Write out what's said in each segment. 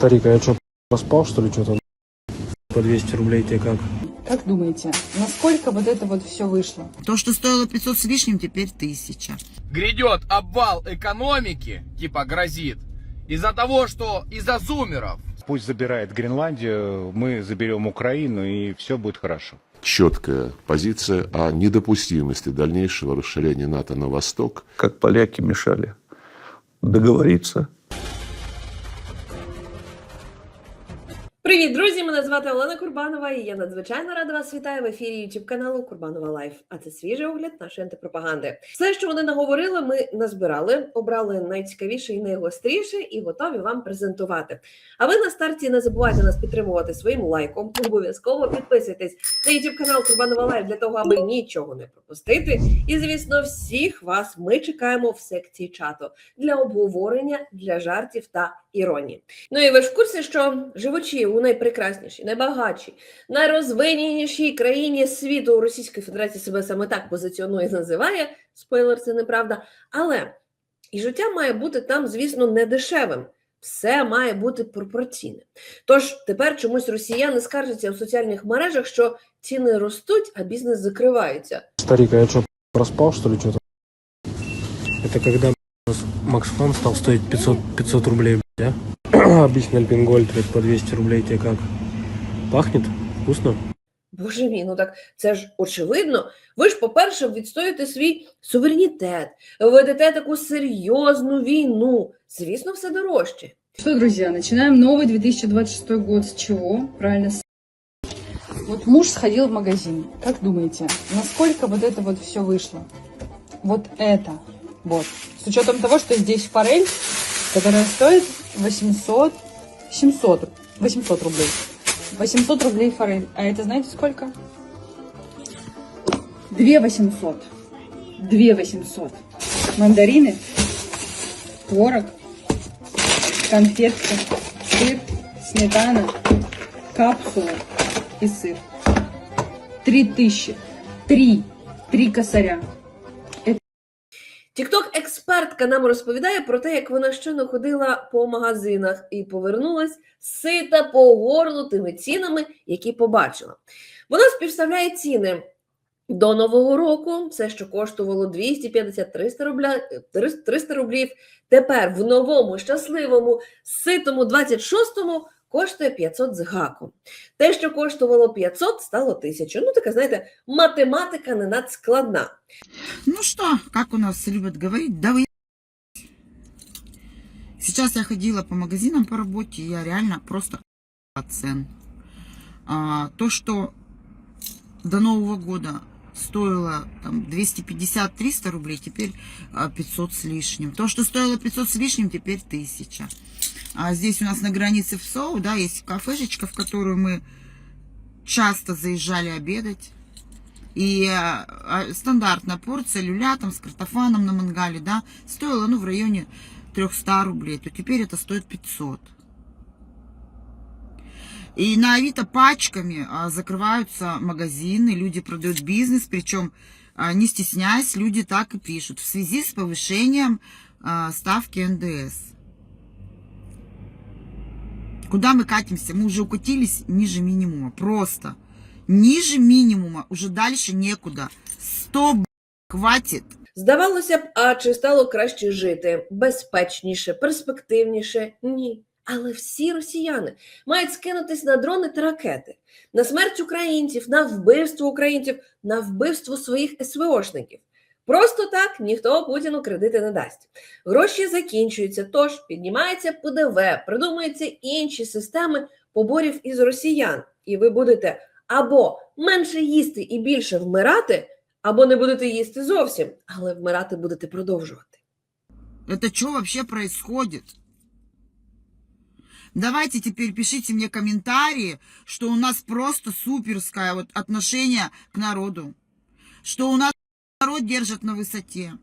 Старик, а я что, проспал, что ли, что-то? По 200 рублей тебе как? Как думаете, насколько вот это вот все вышло? То, что стоило 500 с лишним, теперь 1000. грядет обвал экономики, типа грозит, из-за того, что из-за зумеров. Пусть забирает Гренландию, мы заберем Украину, и все будет хорошо. четкая позиция о недопустимости дальнейшего расширения НАТО на восток. как поляки мешали договориться. Привіт, друзі! Мене звати Олена Курбанова, і я надзвичайно рада вас вітаю в ефірі youtube каналу Курбанова Лайф. А це свіжий огляд нашої антипропаганди. Все, що вони наговорили, ми назбирали, обрали найцікавіше і найгостріше, і готові вам презентувати. А ви на старті не забувайте нас підтримувати своїм лайком. Обов'язково підписуйтесь на youtube канал Курбанова Лайф для того, аби нічого не пропустити. І звісно, всіх вас ми чекаємо в секції чату для обговорення, для жартів та іронії. Ну і ви ж в курсі, що живучи у найпрекраснішій, найбагатшій, найрозвиненішій країні світу у Російської Федерації себе саме так позиціонує і називає. Спойлер, це неправда. Але і життя має бути там, звісно, не дешевим. Все має бути пропорційне. Тож тепер чомусь росіяни скаржаться у соціальних мережах, що ціни ростуть, а бізнес закривається. Старик, а я что, проспал, что ли, что-то? Это когда Макс Фон стал стоить 500, 500 рублей, да? Обычный Альпингольд по 200 рублей тебе как? Пахнет? Вкусно? Боже мій, ну так це ж очевидно. Ви ж, по-перше, відстоюєте свій суверенітет, ведете таку серйозну війну. Звісно, все дорожче. Что, друзья, начинаем новый 2026 год. С чего? Правильно, с... Вот муж сходил в магазин. Как думаете, насколько вот это вот все вышло? Вот это. Вот. С учетом того, что здесь форель, которая стоит 800, 700, 800 рублей. 800 рублей форель. А это знаете сколько? 2 800. 2 800. Мандарины, творог, конфетки, сыр, сметана, капсула и сыр. Три тысячи. Три. Три косаря. Тікток-експертка нам розповідає про те, як вона щойно ходила по магазинах і повернулась сита по горлу тими цінами, які побачила. Вона співставляє ціни до нового року, все, що коштувало 250-300 рубля, 300 рублів. Тепер в новому щасливому ситому 26-му коштує 500 з гаком. Те, що коштувало 500, стало 1000. Ну, така, знаєте, математика не надскладна. Ну что, как у нас любят говорить, да вы Сейчас я ходила по магазинам по работе, и я реально просто цен. А, то, что до Нового года стоило там 250-300 рублей, теперь 500 с лишним. То, что стоило 500 с лишним, теперь 1000. А здесь у нас на границе в СОУ, да, есть кафешечка, в которую мы часто заезжали обедать. И а, а, стандартная порция люля там с картофаном на мангале, да, стоила, ну, в районе 300 рублей, то теперь это стоит 500. И на Авито пачками а, закрываются магазины, люди продают бизнес, причем не стесняясь, люди так и пишут. В связи с повышением ставки НДС. Куда мы катимся? Мы уже укатились ниже минимума. Просто. Ниже минимума. Уже дальше некуда. 100 б**, хватит. Здавалося б, а чи стало краще жити, безпечніше, перспективніше? Ні. Але всі росіяни мають скинутись на дрони та ракети, на смерть українців, на вбивство українців, на вбивство своїх СВОшників. Просто так ніхто Путіну кредити не дасть. Гроші закінчуються, тож піднімається ПДВ, придумуються інші системи поборів із росіян, і ви будете або менше їсти і більше вмирати, або не будете їсти зовсім, але вмирати будете продовжувати. Это что вообще происходит? Давайте теперь пишите мне комментарии, что у нас просто суперское вот отношение к народу. Что у нас народ держит на высоте.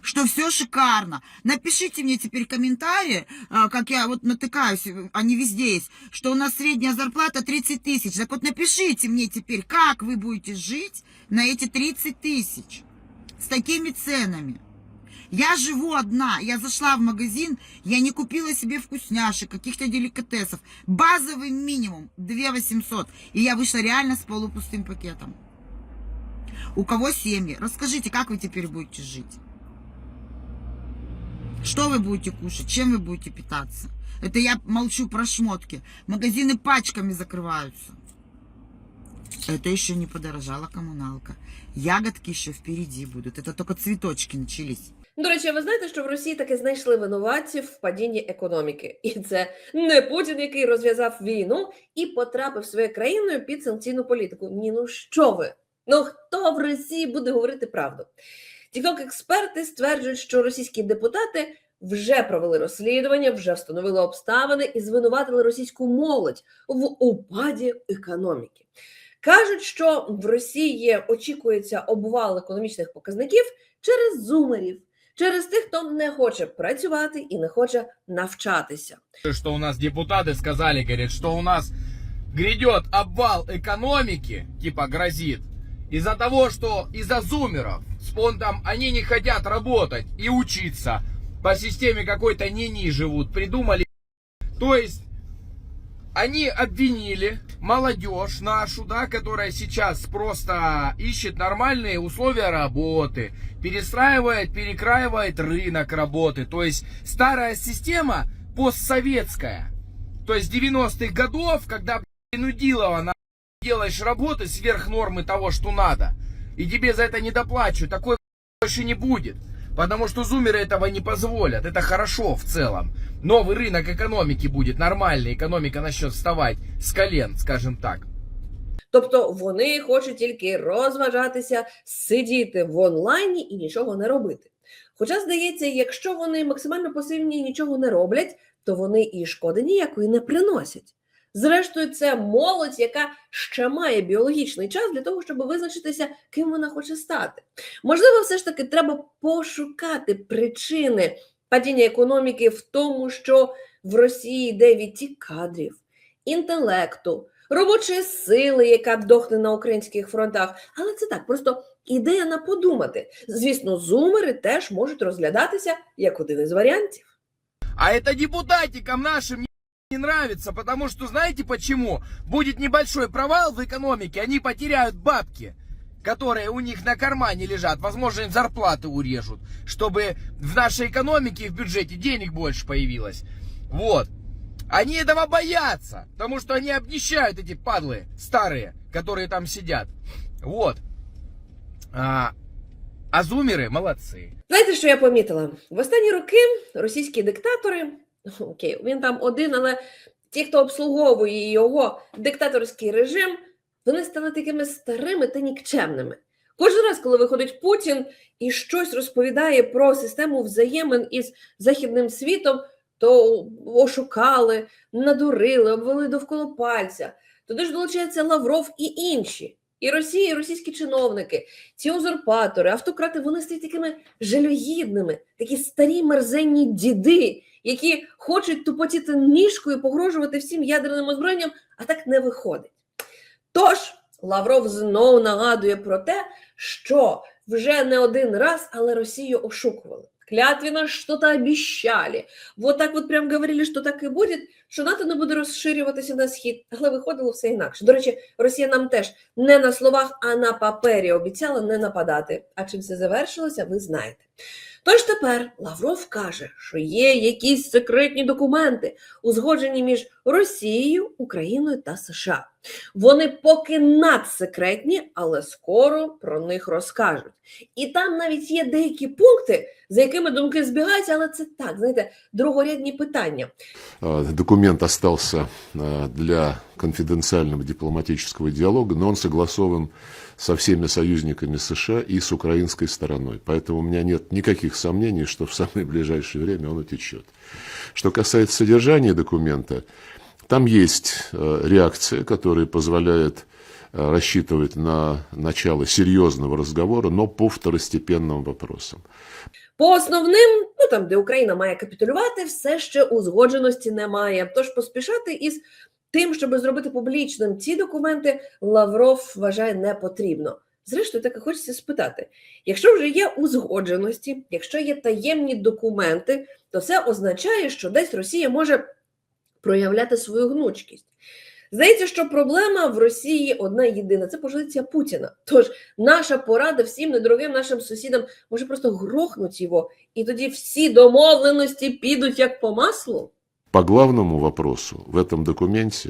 Что все шикарно. Напишите мне теперь комментарии, а, как я вот натыкаюсь, они везде есть, что у нас средняя зарплата 30 тысяч. Так вот напишите мне теперь, как вы будете жить на эти 30 тысяч с такими ценами. Я живу одна, я зашла в магазин, я не купила себе вкусняшек, каких-то деликатесов. Базовый минимум 2 800. И я вышла реально с полупустым пакетом. У кого семьи? Расскажите, как вы теперь будете жить? Что вы будете кушать? Чем вы будете питаться? Это я молчу про шмотки. Магазины пачками закрываются. Это еще не подорожала коммуналка. Ягодки еще впереди будут. Это только цветочки начались. До речі, ви знаєте, що в Росії таки знайшли винуватців в падінні економіки, і це не Путін, який розв'язав війну і потрапив своєю країною під санкційну політику. Ні, ну що ви? Ну хто в Росії буде говорити правду? тікток експерти стверджують, що російські депутати вже провели розслідування, вже встановили обставини і звинуватили російську молодь в упаді економіки. Кажуть, що в Росії очікується обвал економічних показників через зумерів, через тих, хто не хоче працювати і не хоче навчатися. Что у нас депутаты сказали, говорят, что у нас грядет обвал экономики, типа грозит, из-за того, что из-за зумеров, там, они не хотят работать и учиться, по системе какой-то НИНИ живут, придумали. То есть, они обвинили молодежь нашу, да, которая сейчас просто ищет нормальные условия работы, перестраивает, перекраивает рынок работы. То есть старая система постсоветская. То есть 90-х годов, когда Нудилова на делаешь работы сверх нормы того, что надо, и тебе за это не доплачивают, такой больше не будет. Потому что зумеры этого не позволят. Это хорошо в целом. Новый рынок экономики будет нормальный. Экономика начнет вставать с колен, скажем так. Тобто вони хочуть тільки розважатися, сидіти в онлайні і нічого не робити. Хоча, здається, якщо вони максимально пасивні і нічого не роблять, то вони і шкоди ніякої не приносять. Зрештою, це молодь, яка ще має біологічний час для того, щоб визначитися, ким вона хоче стати. Можливо, все ж таки треба пошукати причини падіння економіки в тому, що в Росії йде відтік кадрів, інтелекту, робочої сили, яка дохне на українських фронтах. Але це так, просто ідея на подумати. Звісно, зумери теж можуть розглядатися як один із варіантів. А это депутатикам нашим не нравится, потому что знаете почему? Будет небольшой провал в экономике, они потеряют бабки, которые у них на кармане лежат. Возможно, им зарплаты урежут, чтобы в нашей экономике и в бюджете денег больше появилось. Вот. Они этого боятся, потому что они обнищают, эти падлы старые, которые там сидят. Вот. А, а зумеры молодцы. Знаєте, що я помітила? В останні роки російські диктатори, окей, він там один, але ті, хто обслуговує його диктаторський режим, вони стали такими старими та нікчемними. Кожен раз, коли виходить Путін і щось розповідає про систему взаємин із західним світом, то ошукали, надурили, обвели довкола пальця. Туди ж долучається Лавров і інші. І Росія, і російські чиновники, ці узурпатори, автократи, вони стають такими жалюгідними, такі старі мерзенні діди, які хочуть тупотіти ніжкою, погрожувати всім ядерним озброєнням, а так не виходить. Тож Лавров знову нагадує про те, що вже не один раз, але Росію ошукували. Клятвенно что-то обіщали. Вот так от прям говорили, що так і буде, що НАТО не буде розширюватися на схід, але виходило все інакше. До речі, Росія нам теж не на словах, а на папері обіцяла не нападати. А чим це завершилося, ви знаєте. Тож тепер Лавров каже, що є якісь секретні документи, узгоджені між Росією, Україною та США. Вони поки надсекретні, але скоро про них розкажуть. І там навіть є деякі пункти, за якими думки збігаються, але це так, знаєте, другорядні питання. Э, Документ остался э, для конфиденциального дипломатического диалога, но он согласован со всеми союзниками США и с украинской стороной. Поэтому у меня нет никаких сомнений, что в самое ближайшее время он утечет. Что касается содержания документа, там есть э, реакция, которая позволяет э, рассчитывать на начало серьезного разговора, но по второстепенным вопросам. По основним, ну там, де Україна має капітулювати, все ще узгодженості немає. Тож поспішати із тим, щоб зробити публічним ці документи, Лавров вважає не потрібно. Зрештою, так і хочеться спитати: якщо вже є узгодженості, якщо є таємні документи, то це означає, що десь Росія може проявляти свою гнучкість. Здається, що проблема в Росії одна єдина це позиція Путіна. Тож наша порада всім недорогим нашим сусідам може просто грохнуть його, і тоді всі домовленості підуть як по маслу. По главному вопросу в этом документе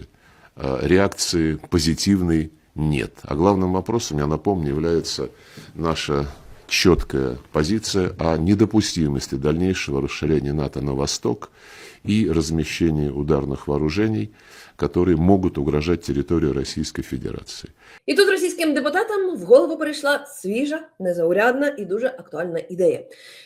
э, реакции позитивной нет. А главным вопросом, я напомню, является наша четкая позиция о недопустимости дальнейшего расширения НАТО на восток и размещения ударных вооружений, которые могут угрожать территории Российской Федерации. І тут російським депутатам в голову прийшла свіжа, незаурядна і дуже актуальна ідея.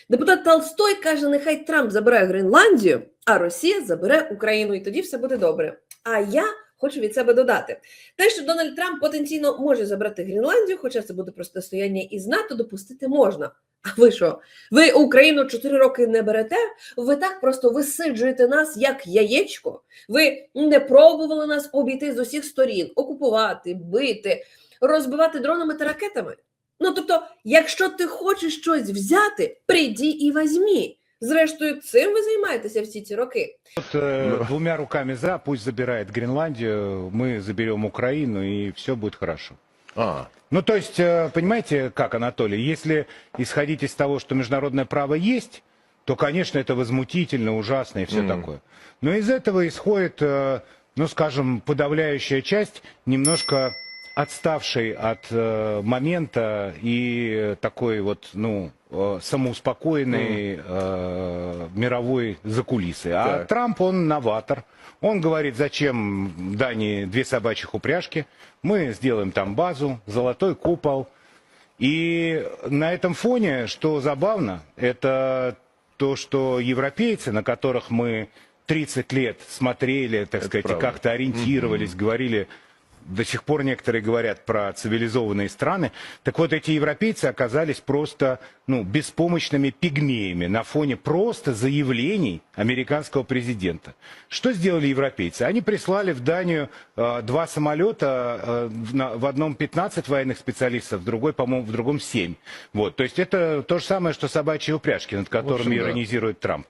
Депутат Толстой каже: нехай Трамп забере Гренландію, а Росія забере Україну, і тоді все буде добре. А я хочу від себе додати: те, що Дональд Трамп потенційно може забрати Гренландію, хоча це буде протистояння із НАТО, допустити можна. А ви що? Ви Україну 4 роки не берете? Ви так просто висиджуєте нас як яєчко. Ви не пробували нас обійти з усіх сторін, окупувати, бити, розбивати дронами та ракетами. Ну тобто, якщо ти хочеш щось взяти, прийди і візьмі. Зрештою, цим ви займаєтеся всі ці роки. Вот, э, двумя руками за, пусть забирает Гренландию, мы заберем Украину, и все будет хорошо. А, Ну, то есть, э, понимаете, как, Анатолий, если исходить из того, что международное право есть, то, конечно, это возмутительно, ужасно и все Мгм. такое. Но из этого исходит, э, ну, скажем, подавляющая часть немножко отставшей от э, момента и такой вот, ну, э, самоуспокоенной э, мировой закулисы. А Так. Трамп, он новатор. Он говорит, зачем Дании две собачьих упряжки, мы сделаем там базу, золотой купол. И на этом фоне, что забавно, это то, что европейцы, на которых мы 30 лет смотрели, так сказать, и правда. как-то ориентировались, говорили, до сих пор некоторые говорят про цивилизованные страны. Так вот, эти европейцы оказались просто ну, беспомощными пигмеями на фоне просто заявлений американского президента. Что сделали европейцы? Они прислали в Данию э, два самолета, э, в, на- в одном 15 военных специалистов, в другой, по-моему, в другом 7. Вот, то есть это то же самое, что собачьи упряжки, над которыми да. иронизирует Трамп.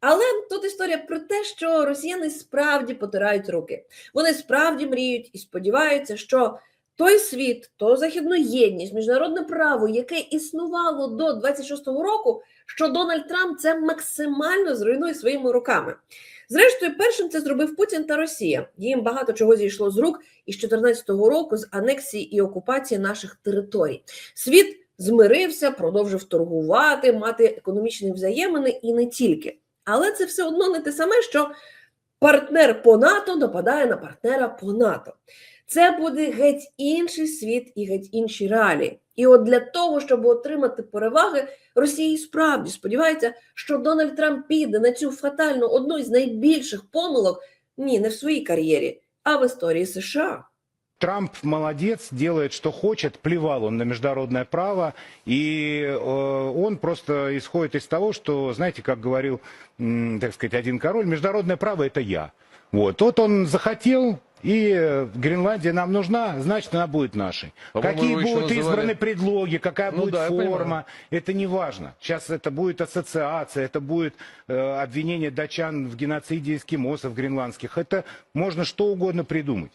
Але тут історія про те, що росіяни справді потирають руки. Вони справді мріють і сподіваються, що той світ, то західну єдність, міжнародне право, яке існувало до 26-го року, що Дональд Трамп це максимально зруйнує своїми руками. Зрештою, першим це зробив Путін та Росія. Їм багато чого зійшло з рук із 14-го року з анексії і окупації наших територій. Світ змирився, продовжив торгувати, мати економічні взаємини і не тільки. Але це все одно не те саме, що партнер по НАТО нападає на партнера по НАТО. Це буде геть інший світ і геть інші реалії. І от для того, щоб отримати переваги, Росія і справді сподівається, що Дональд Трамп піде на цю фатальну одну із найбільших помилок ні, не в своїй кар'єрі, а в історії США. Трамп молодец, делает, что хочет, плевал он на международное право, и э, он просто исходит из того, что, знаете, как говорил, м, так сказать, один король, международное право это я. Вот, вот он захотел, и э, Гренландия нам нужна, значит, она будет нашей. Какие будут называли- избраны предлоги, какая Ну будет да, форма, это не важно. Сейчас это будет ассоциация, это будет э, обвинение датчан в геноциде эскимосов гренландских. Это можно что угодно придумать.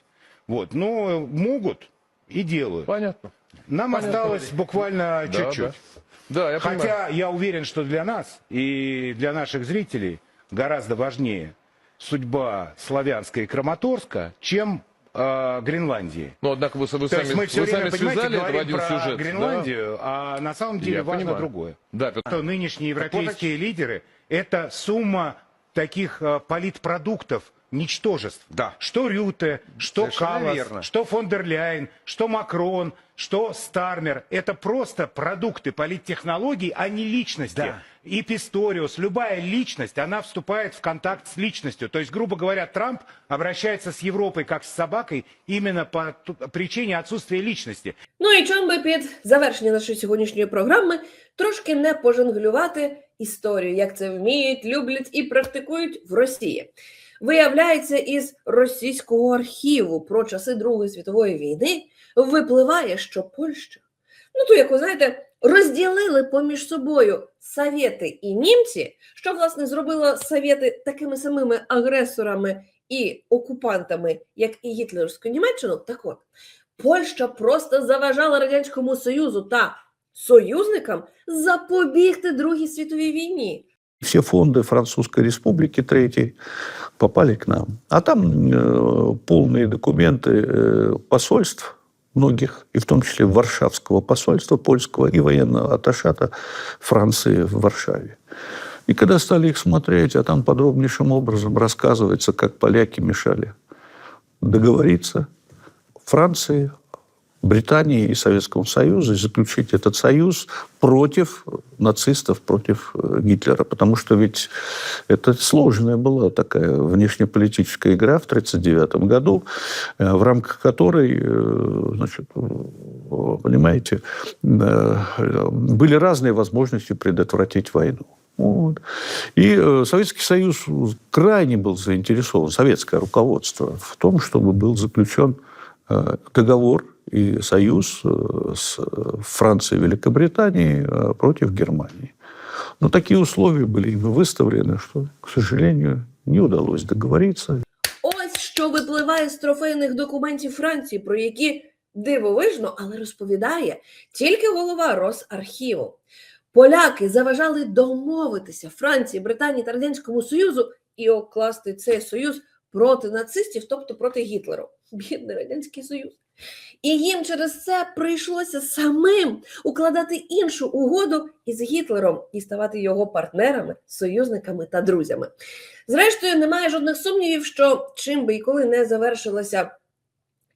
Вот, но могут и делают. Понятно. Нам Понятно. осталось буквально Да, чуть-чуть. Да, да я Хотя понимаю. я уверен, что для нас и для наших зрителей гораздо важнее судьба Славянска и Краматорска, чем э, Гренландии. Но, однако, вы, вы То сами, есть мы все вы время, сами понимаете, связали это в говорим один про сюжет. да? Гренландию, а на самом деле Я важно понимаю. другое. Да, Петр. Что нынешние европейские лидеры – это сумма таких э, политпродуктов, ничтожеств. Да. Что Рюте, что Совершенно Каллас, верно. что фон дер Ляйен, что Макрон, что Стармер. Это просто продукты политтехнологий, а не личности. Да. И Писториус, любая личность, она вступает в контакт с личностью. То есть, грубо говоря, Трамп обращается с Европой как с собакой именно по причине отсутствия личности. Ну і чому би під завершення нашої сьогоднішньої програми трошки не пожонглювати історію, як це вміють, люблять і практикують в Росії. Виявляється, із російського архіву про часи Другої світової війни випливає, що Польща Ну, то, як ви знаєте, розділили поміж собою совєти і німці, що власне зробило совєти такими самими агресорами і окупантами, як і гітлерівську Німеччину. Так от, Польща просто заважала Радянському Союзу та союзникам запобігти Другій світовій війні. Все фонды Французской Республики Третьей попали к нам. А там э, полные документы э, посольств многих, и в том числе Варшавского посольства польского и военного аташата Франции в Варшаве. И когда стали их смотреть, а там подробнейшим образом рассказывается, как поляки мешали договориться Франции, Британии и Советскому Союзу и заключить этот союз против нацистов, против э, Гитлера. Потому что ведь это сложная была такая внешнеполитическая игра в 1939 году, э, в рамках которой, э, значит, понимаете, были разные возможности предотвратить войну. Вот. И э, Советский Союз крайне был заинтересован, советское руководство, в том, чтобы был заключен э, договор и союз э, с Францией и Великобританией э, против Германии. Но такие условия были ими выставлены, что, к сожалению, не удалось договориться. Ось що випливає з трофейних документів Франції, про які дивовижно, але розповідає тільки голова Росархіву. Поляки заважали домовитися Франції, Британії та Радянському Союзу і окласти цей союз проти нацистів, тобто проти Гітлеру. Бідний Радянський Союз. І їм через це прийшлося самим укладати іншу угоду із Гітлером і ставати його партнерами, союзниками та друзями. Зрештою, немає жодних сумнівів, що чим би і коли не завершилася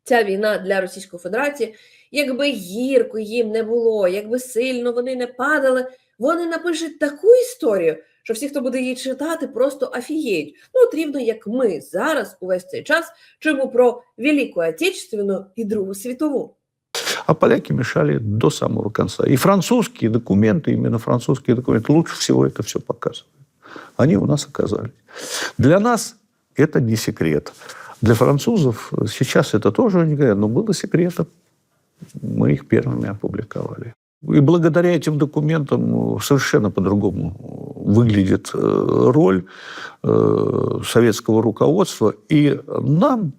ця війна для Російської Федерації, якби гірко їм не було, якби сильно вони не падали, вони напишуть таку історію, що всі, хто буде її читати, просто афієють. Ну, от рівно як ми зараз увесь цей час чуємо про Велику Отечественну і Другу світову. А поляки мешали до самого конца. И французские документы, именно французские документы, лучше всего это все показывают. Они у нас оказались. Для нас это не секрет. Для французов сейчас это тоже не говорят, но было секретом. Мы их первыми опубликовали. И благодаря этим документам ну, совершенно по-другому выглядит э, роль э, советского руководства. И нам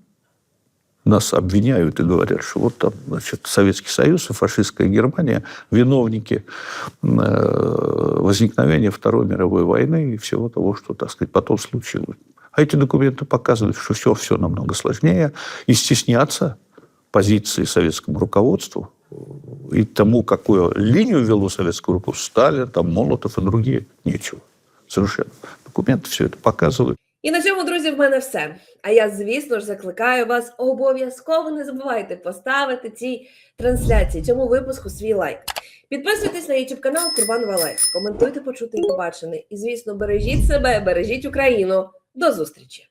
нас обвиняют и говорят, что вот там, значит, Советский Союз и фашистская Германия виновники э, возникновения Второй мировой войны и всего того, что, так сказать, потом случилось. А эти документы показывают, что все, все намного сложнее. И стесняться позиции советскому руководству и тому, какую линию вело советское руководство, Сталин, там, Молотов и другие, нечего. Совершенно. Документы все это показывают. І на цьому, друзі, в мене все. А я, звісно ж, закликаю вас обов'язково не забувайте поставити цій трансляції, цьому випуску свій лайк. Підписуйтесь на YouTube канал Курбанова Лайф, коментуйте почути і побачене. І, звісно, бережіть себе, бережіть Україну. До зустрічі!